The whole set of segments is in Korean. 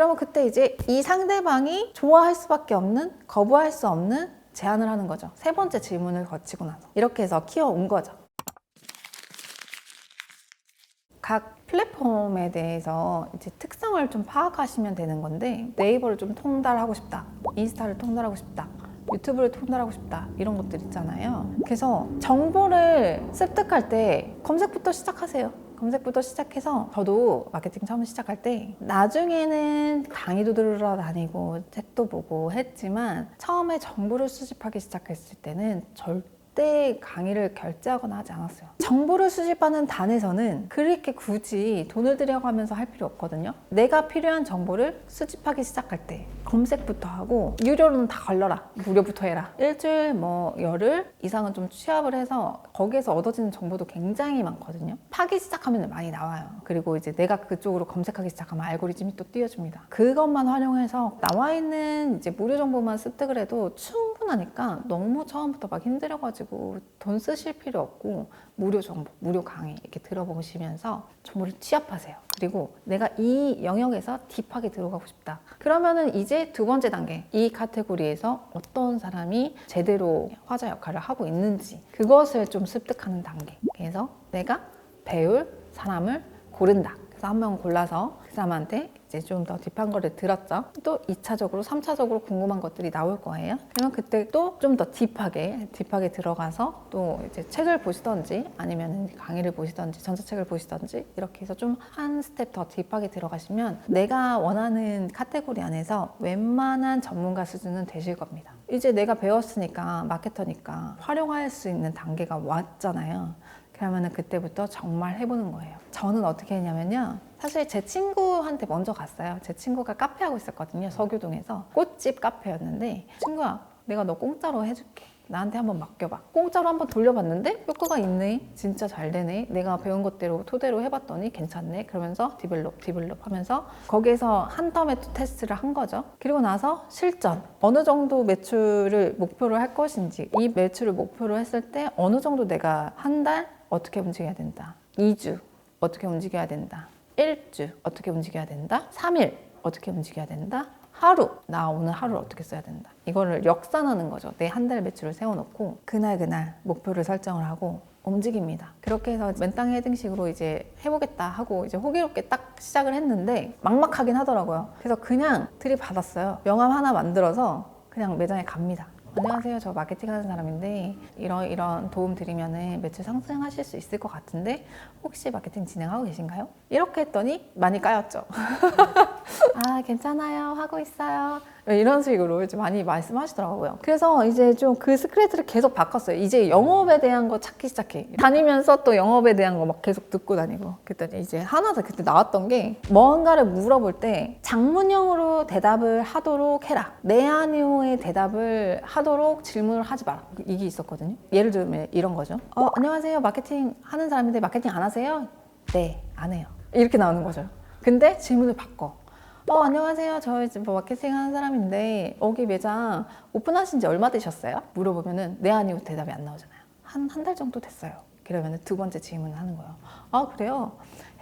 그러면 그때 이제 이 상대방이 좋아할 수밖에 없는, 거부할 수 없는 제안을 하는 거죠. 세 번째 질문을 거치고 나서. 이렇게 해서 키워온 거죠. 각 플랫폼에 대해서 이제 특성을 좀 파악하시면 되는 건데 네이버를 좀 통달하고 싶다. 인스타를 통달하고 싶다. 유튜브를 통달하고 싶다. 이런 것들 있잖아요. 그래서 정보를 습득할 때 검색부터 시작하세요. 검색부터 시작해서 저도 마케팅 처음 시작할 때 나중에는 강의도 들으러 다니고 책도 보고 했지만 처음에 정보를 수집하기 시작했을 때는 절대 강의를 결제하거나 하지 않았어요. 정보를 수집하는 단에서는 그렇게 굳이 돈을 들여가면서 할 필요 없거든요. 내가 필요한 정보를 수집하기 시작할 때 검색부터 하고 유료로는 다 걸러라. 무료부터 해라. 일주일 뭐 열흘 이상은 좀 취합을 해서 거기에서 얻어지는 정보도 굉장히 많거든요. 파기 시작하면 많이 나와요. 그리고 이제 내가 그쪽으로 검색하기 시작하면 알고리즘이 또 띄워줍니다. 그것만 활용해서 나와 있는 이제 무료 정보만 습득을 해도 충 분하니까 너무 처음부터 막 힘들어가지고 돈 쓰실 필요 없고 무료 정보, 무료 강의 이렇게 들어보시면서 정보를 취합하세요. 그리고 내가 이 영역에서 딥하게 들어가고 싶다. 그러면은 이제 두 번째 단계, 이 카테고리에서 어떤 사람이 제대로 화자 역할을 하고 있는지 그것을 좀 습득하는 단계. 그래서 내가 배울 사람을 고른다. 그래서 한 명 골라서 그 사람한테 이제 좀 더 딥한 거를 들었죠. 또 2차적으로, 3차적으로 궁금한 것들이 나올 거예요. 그러면 그때 또 좀 더 딥하게, 딥하게 들어가서 또 이제 책을 보시던지 아니면 강의를 보시던지 전자책을 보시던지 이렇게 해서 좀 한 스텝 더 딥하게 들어가시면 내가 원하는 카테고리 안에서 웬만한 전문가 수준은 되실 겁니다. 이제 내가 배웠으니까 마케터니까 활용할 수 있는 단계가 왔잖아요. 그러면은 그때부터 정말 해보는 거예요. 저는 어떻게 했냐면요. 사실 제 친구한테 먼저 갔어요. 제 친구가 카페 하고 있었거든요. 서교동에서 꽃집 카페였는데 친구야, 내가 너 공짜로 해줄게. 나한테 한번 맡겨봐. 공짜로 한번 돌려봤는데 효과가 있네. 진짜 잘 되네. 내가 배운 것대로 토대로 해봤더니 괜찮네. 그러면서 디벨롭, 디벨롭 하면서 거기에서 한 텀에 또 테스트를 한 거죠. 그리고 나서 실전. 어느 정도 매출을 목표로 할 것인지 이 매출을 목표로 했을 때 어느 정도 내가 한 달 어떻게 움직여야 된다. 2주 어떻게 움직여야 된다. 1주 어떻게 움직여야 된다. 3일 어떻게 움직여야 된다. 하루 나 오늘 하루를 어떻게 써야 된다 이거를 역산하는 거죠 내 한 달 매출을 세워놓고 그날 그날 목표를 설정을 하고 움직입니다 그렇게 해서 맨땅 헤딩식으로 이제 해보겠다 하고 이제 호기롭게 딱 시작을 했는데 막막하긴 하더라고요 그래서 그냥 들이받았어요 명함 하나 만들어서 그냥 매장에 갑니다 안녕하세요. 저 마케팅 하는 사람인데 이런 이런 도움 드리면은 매출 상승하실 수 있을 것 같은데 혹시 마케팅 진행하고 계신가요? 이렇게 했더니 많이 까였죠. 아 괜찮아요. 하고 있어요. 이런 식으로 좀 많이 말씀하시더라고요. 그래서 이제 좀 그 스크래치를 계속 바꿨어요. 이제 영업에 대한 거 찾기 시작해. 다니면서 또 영업에 대한 거 막 계속 듣고 다니고. 그랬더니 이제 하나 더 그때 나왔던 게 뭔가를 물어볼 때 장문형으로 대답을 하도록 해라. 네 아니오의 대답을 하도록 질문을 하지 마라. 이게 있었거든요. 예를 들면 이런 거죠. 어, 안녕하세요. 마케팅 하는 사람인데 마케팅 안 하세요? 네, 안 해요. 이렇게 나오는 거죠. 근데 질문을 바꿔. 어, 안녕하세요. 저 이제 뭐 마케팅 하는 사람인데, 여기 매장 오픈하신 지 얼마 되셨어요? 물어보면은, 네, 아니요. 대답이 안 나오잖아요. 한, 한 달 정도 됐어요. 그러면은 두 번째 질문을 하는 거예요. 아, 그래요?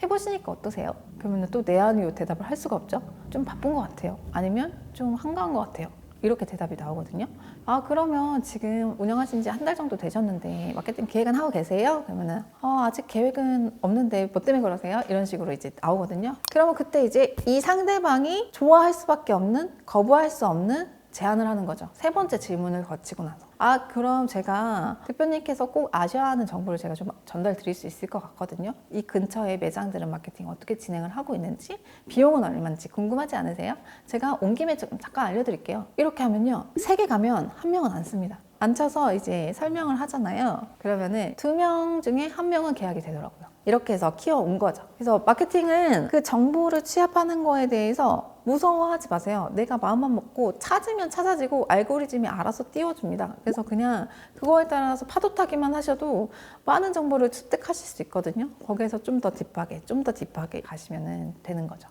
해보시니까 어떠세요? 그러면은 또 네, 아니요. 대답을 할 수가 없죠? 좀 바쁜 것 같아요. 아니면 좀 한가한 것 같아요. 이렇게 대답이 나오거든요. 아, 그러면 지금 운영하신 지 한 달 정도 되셨는데 마케팅 계획은 하고 계세요? 그러면은 어, 아직 계획은 없는데 뭐 때문에 그러세요? 이런 식으로 이제 나오거든요. 그러면 그때 이제 이 상대방이 좋아할 수밖에 없는, 거부할 수 없는 제안을 하는 거죠. 세 번째 질문을 거치고 나서. 아, 그럼 제가 대표님께서 꼭 아셔야 하는 정보를 제가 좀 전달 드릴 수 있을 것 같거든요. 이 근처에 매장들은 마케팅 어떻게 진행을 하고 있는지, 비용은 얼마인지 궁금하지 않으세요? 제가 온 김에 좀 잠깐 알려드릴게요. 이렇게 하면요. 세 개 가면 한 명은 안 씁니다. 앉혀서 이제 설명을 하잖아요. 그러면은 두 명 중에 한 명은 계약이 되더라고요. 이렇게 해서 키워온 거죠. 그래서 마케팅은 그 정보를 취합하는 거에 대해서 무서워하지 마세요. 내가 마음만 먹고 찾으면 찾아지고 알고리즘이 알아서 띄워줍니다. 그래서 그냥 그거에 따라서 파도 타기만 하셔도 많은 정보를 습득하실 수 있거든요. 거기에서 좀 더 딥하게, 좀 더 딥하게 가시면 되는 거죠.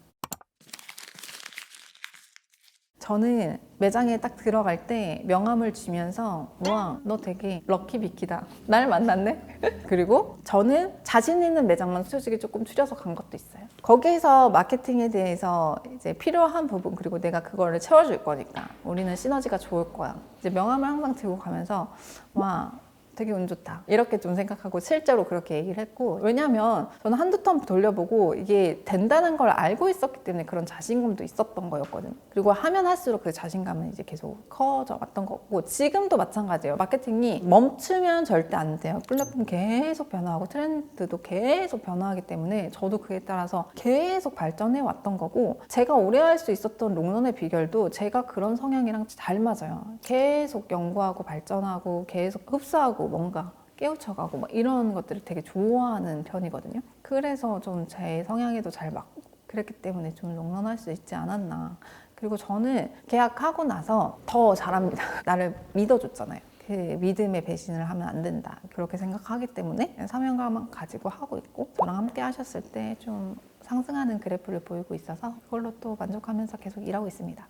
저는 매장에 딱 들어갈 때 명함을 주면서 우와 너 되게 럭키 비키다. 날 만났네. 그리고 저는 자신 있는 매장만 솔직히 조금 추려서 간 것도 있어요. 거기에서 마케팅에 대해서 이제 필요한 부분 그리고 내가 그거를 채워줄 거니까 우리는 시너지가 좋을 거야. 이제 명함을 항상 들고 가면서 와 되게 운 좋다. 이렇게 좀 생각하고 실제로 그렇게 얘기를 했고 왜냐면 저는 한두 턴 돌려보고 이게 된다는 걸 알고 있었기 때문에 그런 자신감도 있었던 거였거든요. 그리고 하면 할수록 그 자신감은 이제 계속 커져 왔던 거고 지금도 마찬가지예요. 마케팅이 멈추면 절대 안 돼요. 플랫폼 계속 변화하고 트렌드도 계속 변화하기 때문에 저도 그에 따라서 계속 발전해 왔던 거고 제가 오래 할 수 있었던 롱런의 비결도 제가 그런 성향이랑 잘 맞아요. 계속 연구하고 발전하고 계속 흡수하고 뭔가 깨우쳐가고 막 이런 것들을 되게 좋아하는 편이거든요. 그래서 좀 제 성향에도 잘 맞고 그랬기 때문에 좀 롱런할 수 있지 않았나. 그리고 저는 계약하고 나서 더 잘합니다. 나를 믿어줬잖아요. 그 믿음의 배신을 하면 안 된다. 그렇게 생각하기 때문에 사명감을 가지고 하고 있고 저랑 함께 하셨을 때 좀 상승하는 그래프를 보이고 있어서 그걸로 또 만족하면서 계속 일하고 있습니다.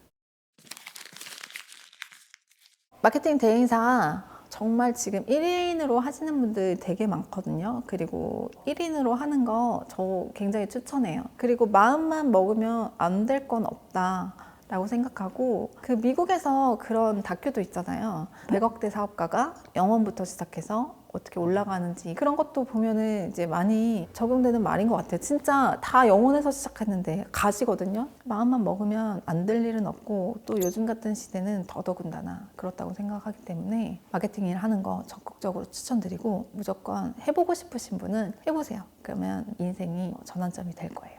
마케팅 대행사 정말 지금 1인으로 하시는 분들 되게 많거든요. 그리고 1인으로 하는 거 저 굉장히 추천해요. 그리고 마음만 먹으면 안 될 건 없다. 라고 생각하고 그 미국에서 그런 다큐도 있잖아요. 100억대 사업가가 영원부터 시작해서 어떻게 올라가는지 그런 것도 보면은 이제 많이 적용되는 말인 것 같아요. 진짜 다 영혼에서 시작했는데 가시거든요. 마음만 먹으면 안 될 일은 없고 또 요즘 같은 시대는 더더군다나 그렇다고 생각하기 때문에 마케팅 일 하는 거 적극적으로 추천드리고 무조건 해보고 싶으신 분은 해보세요. 그러면 인생이 전환점이 될 거예요.